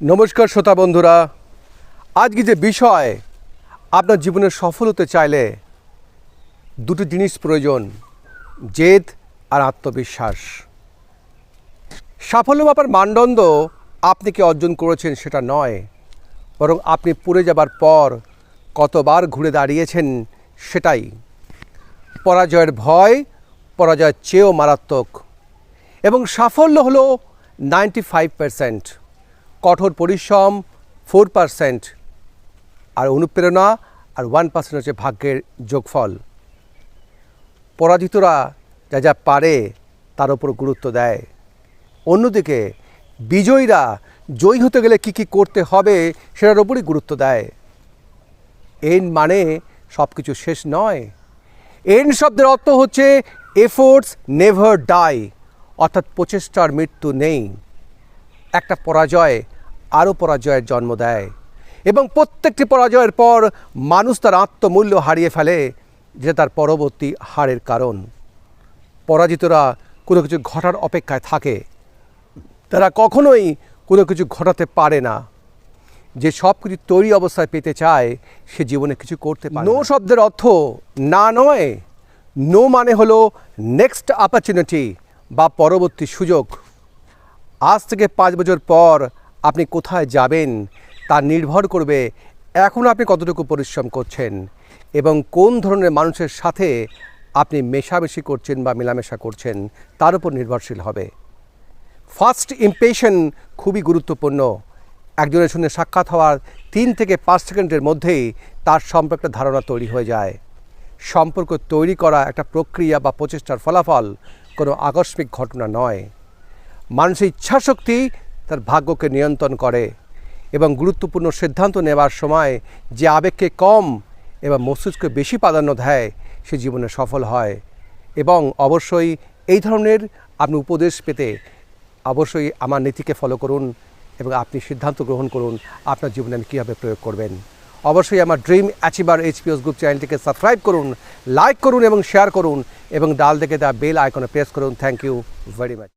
নমস্কার শ্রোতা বন্ধুরা। আজকে যে বিষয়, আপনার জীবনে সফল হতে চাইলে দুটো জিনিস প্রয়োজন, জেদ আর আত্মবিশ্বাস। সাফল্য মাপার মানদণ্ড আপনি কি অর্জন করেছেন সেটা নয়, বরং আপনি পুড়ে যাবার পর কতবার ঘুরে দাঁড়িয়েছেন সেটাই। পরাজয়ের ভয়, পরাজয়ের চেয়েও মারাত্মক। এবং সাফল্য হলো নাইনটি ফাইভ পারসেন্ট কঠোর পরিশ্রম ফোর পারসেন্ট আর অনুপ্রেরণা আর ওয়ান পার্সেন্ট হচ্ছে ভাগ্যের যোগফল। পরাজিতরা যা যা পারে তার উপর গুরুত্ব দেয়। অন্যদিকে বিজয়ীরা জয়ী হতে গেলে কী কী করতে হবে সেটার উপরই গুরুত্ব দেয়। এন মানে সব কিছু শেষ নয়। এন শব্দের অর্থ হচ্ছে এফোর্টস নেভার ডাই অর্থাৎ প্রচেষ্টার মৃত্যু নেই। একটা পরাজয় আরও পরাজয়ের জন্ম দেয়। এবং প্রত্যেকটি পরাজয়ের পর মানুষ তার আত্মমূল্য হারিয়ে ফেলে যে তার পরবর্তী হারের কারণ। পরাজিতরা কোনো কিছু ঘটার অপেক্ষায় থাকে। তারা কখনোই কোনো কিছু ঘটাতে পারে না। যে সব কিছু তৈরি অবস্থায় পেতে চায়, সে জীবনে কিছু করতে পারে নো। শব্দের অর্থ না নয়, নো মানে হলো নেক্সট অপরচুনিটি বা পরবর্তী সুযোগ। আজ থেকে পাঁচ বছর পর আপনি কোথায় যাবেন তা নির্ভর করবে এখন আপনি কতটুকু পরিশ্রম করছেন এবং কোন ধরনের মানুষের সাথে আপনি মেশামেশি করছেন বা মেলামেশা করছেন তার উপর নির্ভরশীল হবে। ফার্স্ট ইমপ্রেশন খুবই গুরুত্বপূর্ণ। একজনের সঙ্গে সাক্ষাৎ হওয়ার তিন থেকে পাঁচ সেকেন্ডের মধ্যেই তার সম্পর্কে ধারণা তৈরি হয়ে যায়। সম্পর্ক তৈরি করা একটা প্রক্রিয়া বা প্রচেষ্টার ফলাফল কোনো আকস্মিক ঘটনা নয়। মানুষের ইচ্ছাশক্তি তার ভাগ্যকে নিয়ন্ত্রণ করে এবং গুরুত্বপূর্ণ সিদ্ধান্ত নেওয়ার সময় যে আবেগকে কম এবং মস্তিষ্ককে বেশি প্রাধান্য দেয়, সে জীবনে সফল হয়। এবং অবশ্যই এই ধরনের আপনি উপদেশ পেতে অবশ্যই আমার নীতিকে ফলো করুন এবং আপনি সিদ্ধান্ত গ্রহণ করুন আপনার জীবনে আমি কীভাবে প্রয়োগ করবেন। অবশ্যই আমার ড্রিম অ্যাচিভার এইচপিএস গ্রুপ চ্যানেলটিকে সাবস্ক্রাইব করুন লাইক করুন এবং শেয়ার করুন এবং ডাল থেকে দা বেল আইকনে প্রেস করুন। Thank you very much